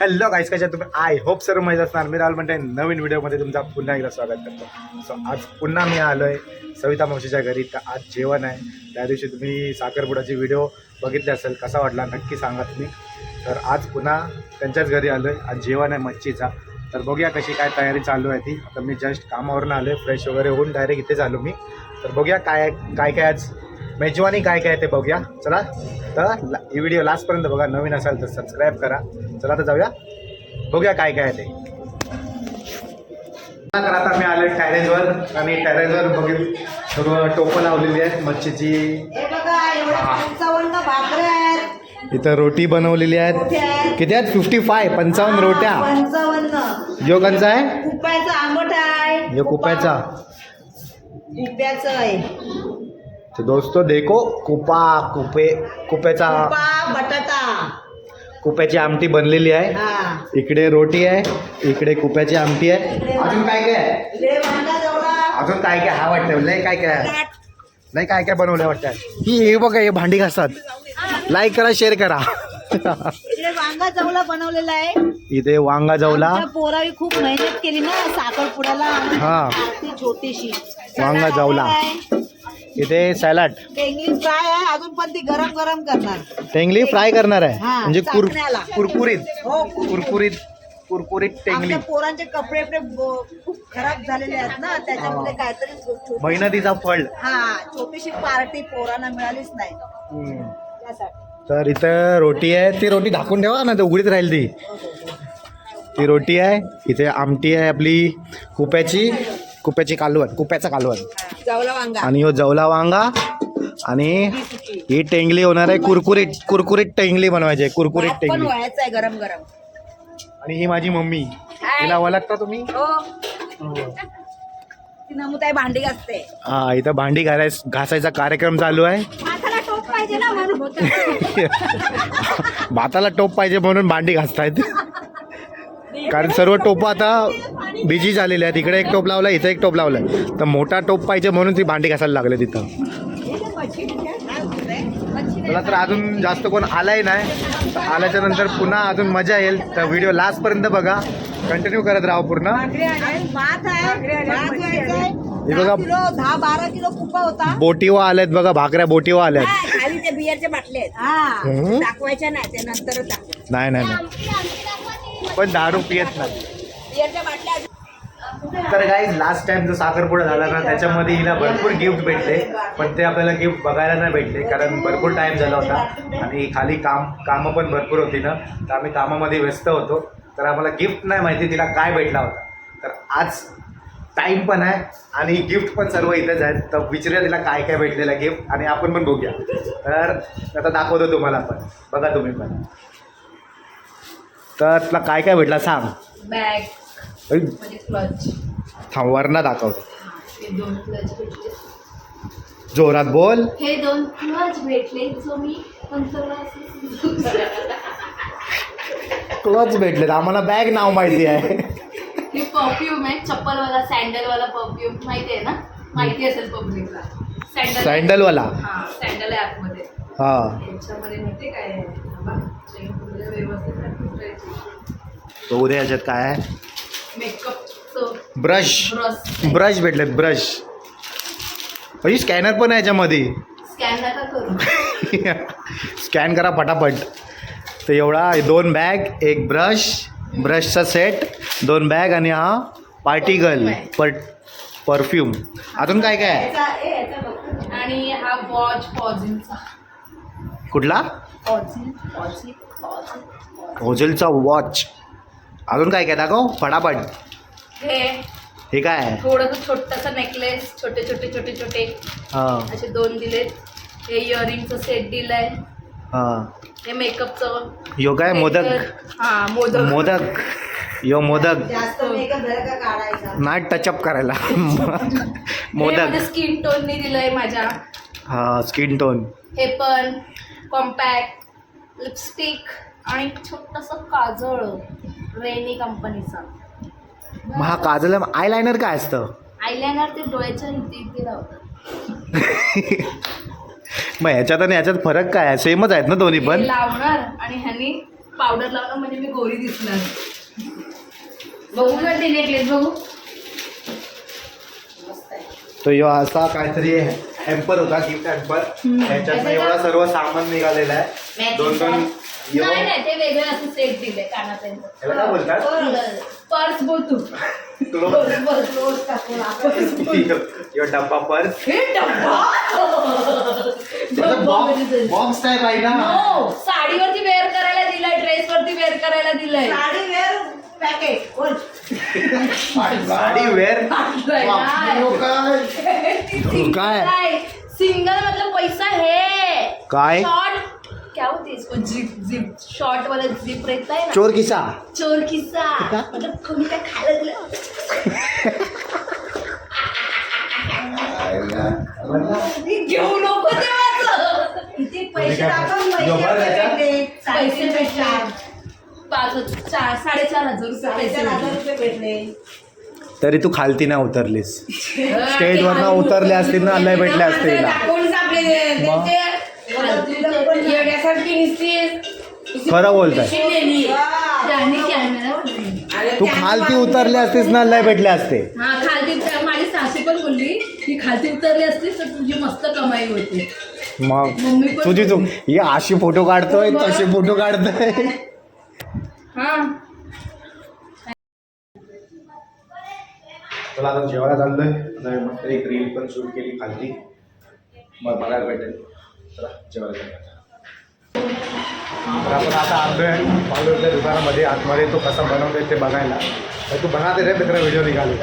Hello गाईस कशा तुम्ही? I hope सर्व माहीत असणार. मी राहुल म्हणते नवीन व्हिडिओमध्ये तुमचा पुन्हा एकदा स्वागत करतो. सो आज पुन्हा मी आलो आहे सविता मावशीच्या घरी. तर आज जेवण आहे. त्या दिवशी तुम्ही साखरपुड्याची व्हिडिओ बघितले असेल कसा वाटला नक्की सांगा तुम्ही. तर आज पुन्हा त्यांच्याच घरी आलो आहे आज जेवण आहे मच्छीचा. तर बघूया कशी काय तयारी चालू आहे ती. आता मी जस्ट कामावरून आलो आहे फ्रेश वगैरे होऊन डायरेक्ट इथेच आलो मी. तर बघूया काय काय काय आज मेजवानी काय काय आहे ते बघूया. चला. तर ला- ही व्हिडिओ लास्टपर्यंत बघा. नवीन असाल तर सबस्क्राईब करा. चला तर जाऊया. बघूया काय काय ते. तर आता मी आलो टॅरेजवर आणि टॅरेजवर बघेल सर्व टोपं लावलेली आहेत मच्छीची. इथं रोटी बनवलेली आहेत. किती आहेत? फिफ्टी फाय पंचावन्न रोट्या. पंचावन्न. यो कंचा आहे? कुप्याचं आंबट आहे. यो कुप्याचा कुप्याचं आहे. तो दोस्तो देखो कुपा कुपे कुप्याचा कुपा बटाटा. कुप्याची आमटी बनलेली आहे. हा. इकडे रोटी आहे इकडे कुप्याची आमटी आहे. अजून काय काय अजून काय काय हा वाटतं लय काय काय? नाही काय काय बनवलं वाटतं ही हे बघा हे भांडी घासतात. लाईक करा शेअर करा. वांगा जवळा बनवलेला आहे. इथे वांगा जवला. पोरावी खूप मेहनत केली ना साखरपुड्याला. हा. छोटीशी. वांगा जवला. इथे सॅलाड. टेंगली फ्राय आहे अजून पण ती गरम गरम करणार. टेंगली फ्राय करणार आहे. हा, म्हणजे कुर चाकण्याला. कुरकुरीत. हो कुरकुरीत. कुरकुरीत टेंगली. आमच्या पोरांचे कपडे बिपडे ब- खूप खराब झालेले आहेत ना त्याच्यामुळे काहीतरी छोटी- मेहनतीचा फळ. हा छोटीशी पार्टी पोरांना मिळालीच नाही. त्यासाठी तर इथं रोटी आहे. ती रोटी झाकून ठेवा ना तर उघडीच राहील ती. ती रोटी आहे. इथे आमटी आहे आपली. कुप्याची कुप्याची कालवण कुप्याचा कालवण. जावला वांगा. आणि हो जवला वांगा. आणि ही टेंगली होणार आहे कुरकुरीत कुरकुरीत टेंगली बनवायची आहे कुरकुरीत भात पण टेंगली. आहे गरम गरम. आणि ही माझी मम्मी. तिला ओळखता तुम्ही? हो. ती नमुताई भांडी घासते. हा इथं भांडी घालायच घासायचा कार्यक्रम चालू आहे. माथाला टोप पाहिजे ना म्हणून. भाताला टोप पाहिजे म्हणून भांडी घासतायत. कारण सर्व टोपं आता बिजी झालेले आहेत. इकडे एक टोप लावला इथं एक टोप लावलाय. तर मोठा टोप पाहिजे म्हणून ती भांडी घासायला लागले तिथं. चला तर अजून जास्त कोण आलाय नाही. तर आल्याच्यानंतर पुन्हा अजून मजा येईल. तर व्हिडिओ लास्टपर्यंत बघा. कंटिन्यू करत राहा पूर्ण. हे बघा. दहा बारा किलो कुपा होता बोटीवा आल्यात बघा भाकऱ्या बोटीवा आल्यात. खाली ते बियरच्या बाटल्या आहेत. हम्म. दाखवायच्या नाही ते नंतरच दाखवायच्या नाही नाही नाही. पण दारू पियत नाही. तर काही लास्ट टाइम जो साखरपुडा झाला ना त्याच्यामध्ये हिला भरपूर गिफ्ट भेटले. पण ते आपल्याला गिफ्ट बघायला नाही भेटले कारण भरपूर टाइम झाला होता. आणि खाली काम कामं पण भरपूर होती ना. तर आम्ही कामामध्ये व्यस्त होतो. तर आम्हाला गिफ्ट नाही माहिती तिला काय भेटला होता. तर आज टाईम पण आहे आणि गिफ्ट पण सर्व इथेच आहेत. तर विचारूया तिला काय काय भेटलेलं गिफ्ट आणि आपण पण बघूया. तर आता दाखवतो तुम्हाला पण. बघा तुम्ही पण. तर तुला काय काय भेटला सांग. बॅग ऐ, म्हणजे क्लच थांब वरना दाखवतो हे दोन क्लच भेटले. जोरात बोल. हे दोन क्लच भेटले जो मी क्लच भेटलेत. आम्हाला बॅग नाव माहिती आहे. हे परफ्यूम आहे चप्पलवाला सँडलवाला परफ्यूम माहिती आहे ना? माहिती असेल पब्लिकला सँडल सँडलवाला हा सँडल आहे आतमध्ये हा. याच्यामध्ये माहिती काय आहे? थांबा. chain वगैरे व्यवस्थित आहे. तो उद्या याच्यात काय आहे? ब्रश. ब्रश. ब्रश भेटलेत ब्रश. म्हणजे स्कॅनर पण आहे याच्यामध्ये. स्कॅन करू. पटापट. तर एवढा दोन बॅग एक ब्रश ब्रशचा सेट दोन बॅग आणि हा पार्टी गर्ल पर परफ्यूम. अजून काय काय. आणि हा वॉच कुठला? होजेलचा वॉच अजून काय काय दाखव? फटाफट. हे. हे काय? आहे थोडंसं छोटंसं नेकलेस छोटे छोटे छोटे छोटे. हां. असे दोन दिलेत. हे इयरिंगचं सेट दिलंय. हां. हे मेकअपचं यो काय? मोदक? हा मोदक. मोदक. यो मोदक. जास्त मेकअप झाला का काढायचा? नाही टचअप करायला. मोदक. स्किन टोननी दिलंय माझ्या. हा स्किन टोन हे पण. कॉम्पॅक्ट लिपस्टिक आणि छोटस काजळ रेनी कंपनीचा मग हा काजल आय लायनर काय असतं? आयलायनर ते डोळ्याच्या इथे इथे लावतात. मग ह्याच्यात आणि ह्याच्यात फरक काय? आहे सेमच आहेत ना दोन्ही हे पण लावणार आणि ह्यानी पावडर लावलं म्हणजे मी गोरी दिसणार. बघू का ते नेकलेस बघू. तो यो असा काहीतरी हॅम्पर होता गिफ्ट हॅम्पर त्याच्यात एवढा सर्व सामान निघालेलं आहे. दोन दोन यो नाही नाही ते वेगळे असं सेट दिले कानापर्यंत याला काय बोलतात? पर्स बोलतो यो डब्बा पर्स. हे डब्बा? म्हणजे बॉक्स टाईप आहे ना. हो साडीवरती वेअर करायला दिलाय ड्रेस वरती वेअर करायला दिलाय. साडी वेअर पॅकेट वर साडी वेअर काय सिंगल मतलब पैसा है. काय? शॉर्ट क्या होती इसको? जिप जिप शॉर्ट वाला जिप रहता है ना? चोर किसा चोर किस्सा. मतलब कोणी काय? खायला दिलं घेऊ नको तेव्हाच किती पैसे टाकून पैसे? भेटले पाच चार साडेचार हजार रुपये पैसे साडेचार हजार भेटले. रुपये भेटले. तरी तू खालती नाही उतरलीस. स्टेज वरनं उतरले असतील ना लय भेटले असते हिला. कोण नुसती खरं बोलताय. त्यांनी कॅमेरा. तू खालती उतरले असतीस ना लय भेटले असते. हा खालती त्या- माझी सासू पण बोलली की खालती उतरली असतीस तर तुझी मस्त कमाई होती. मग? मम्मी पण- तुझी तू ही अशी फोटो काढतोय तसे फोटो काढतोय. चला तुला आता जेवायला चाललोय. आता मस्त एक रील पण शूट केली खालती. मग बघायला भेटेल. चला जेवायला जाऊया. तर आपण आता आलोय पावलोच्या दुकानामध्ये. आतमध्ये तो कसा बनवतोय ते बघायला. तर तू बनाते रे तिकडे व्हिडिओ निघाले.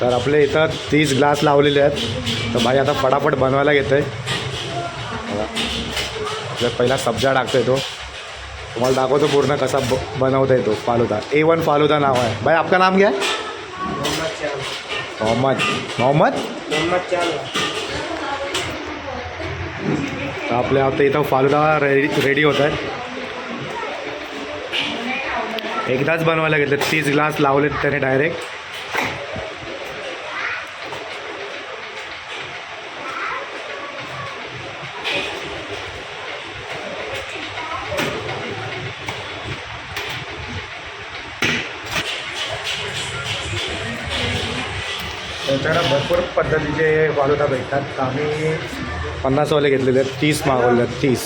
तर आपले इथं तीस ग्लास लावलेले आहेत. तर भाई आता फटाफट बनवायला घेतोय. पहिला सब्जा टाकतोय तो. तुम्हाला दाखवतो पूर्ण कसा ब बनवतोय तो फालुदा. ए वन फालुदा नाव आहे. भाई आपका नाम क्या है? मोहम्मद मोहम्मद आपल्या आता इथं फालुदा रेडी रेडी होत आहे एकदाच बनवायला घेतलं. तीस ग्लास लावलेत त्याने डायरेक्ट आमच्याकडं भरपूर पद्धतीचे फालुदा भेटतात आम्ही पन्नासवाले घेतलेले आहेत तीस मागवले आहेत तीस.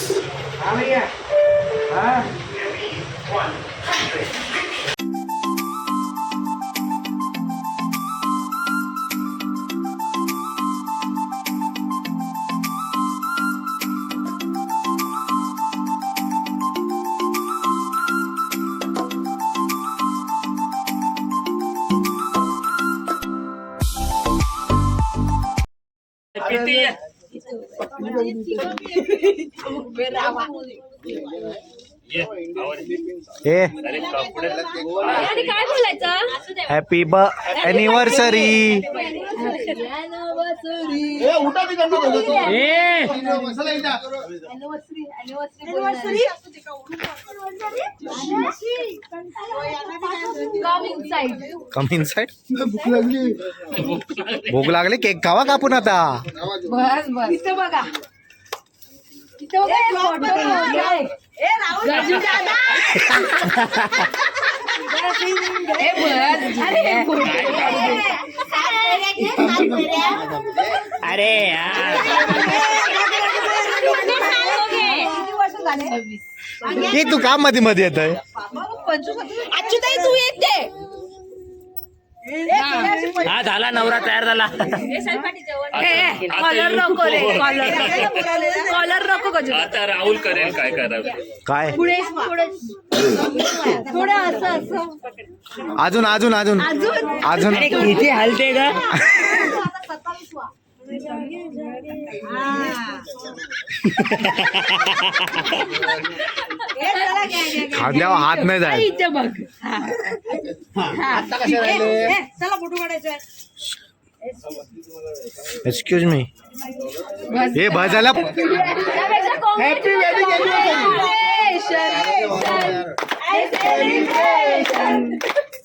ए. आणि काय बोलायचं? हॅपी ब anniversary come inside come inside भूक लागली. केक खावा कापून आता? बस बस. इथं बघा. अरे अरे किती वर्ष झाले? हे तू काममध्ये मध्ये येत आहे अच्युताई तू येते हा झाला नवरा तयार झाला. कॉलर नको रे. कॉलर कॉलर नको. गजू आता राहुल करेल काय करावं? काय? पुढे पुढे. थोडं असं असं. अजून अजून अजून. अजून? किती हलते का खांद्यावर हात नाही जाय इथं बघ. चला फोटो काढायचा एक्सक्यूज मी हे बजायला हॅपी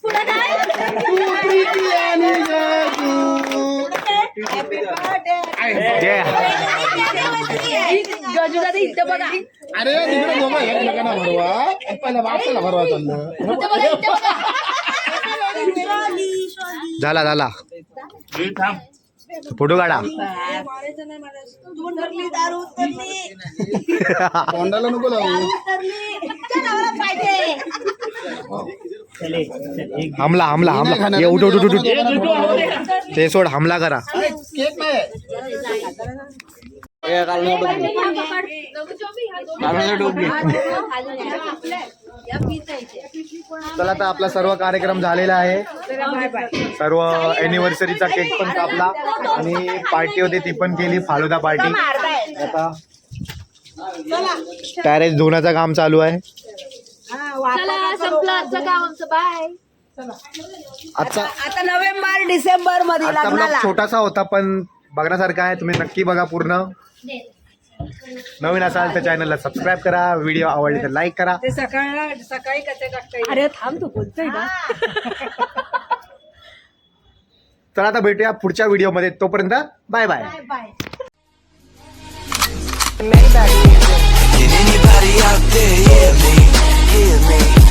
पुढे काय हॅपी बर्थडे जे गजू दादा इथं बघा अरे तिकडे मोबाईल घ्या, नका ना भरवा पहिला वाचायला भरवा चाललं इथे बघा, इथे बघा. झाला झाला. फोटो काढा. तू उतरली दारू उतरली तोंडाला नको लावू उतरली त्या नवरा पाहिजे हमला हमला हमला. ये उठ उठ उठ ते सोड हमला करा. चला आता आपला सर्व कार्यक्रम झालेला आहे. सर्व अॅनिव्हर्सरीचा केक पण कापला. आणि पार्टी होती ती पण केली फालुदा पार्टी आता टॅरेस धुण्याचं काम चालू आहे. चला संपलं आजचं काम आमचं बाय. आजचा आता नोव्हेंबर डिसेंबरमध्ये आजचा ब्लॉग लग्नाला. छोटासा होता पण बघण्यासारखा आहे. तुम्ही नक्की बघा पूर्ण. नवीन असाल तर चॅनलला सबस्क्राईब करा. व्हिडिओ आवडले तर लाईक करा. ते सकाळ सकाळी कसे टाकता अरे थांब तू बोलतोय ना. तर आता भेटूया पुढच्या व्हिडिओमध्ये तोपर्यंत bye bye bye Can anybody out there Hear me.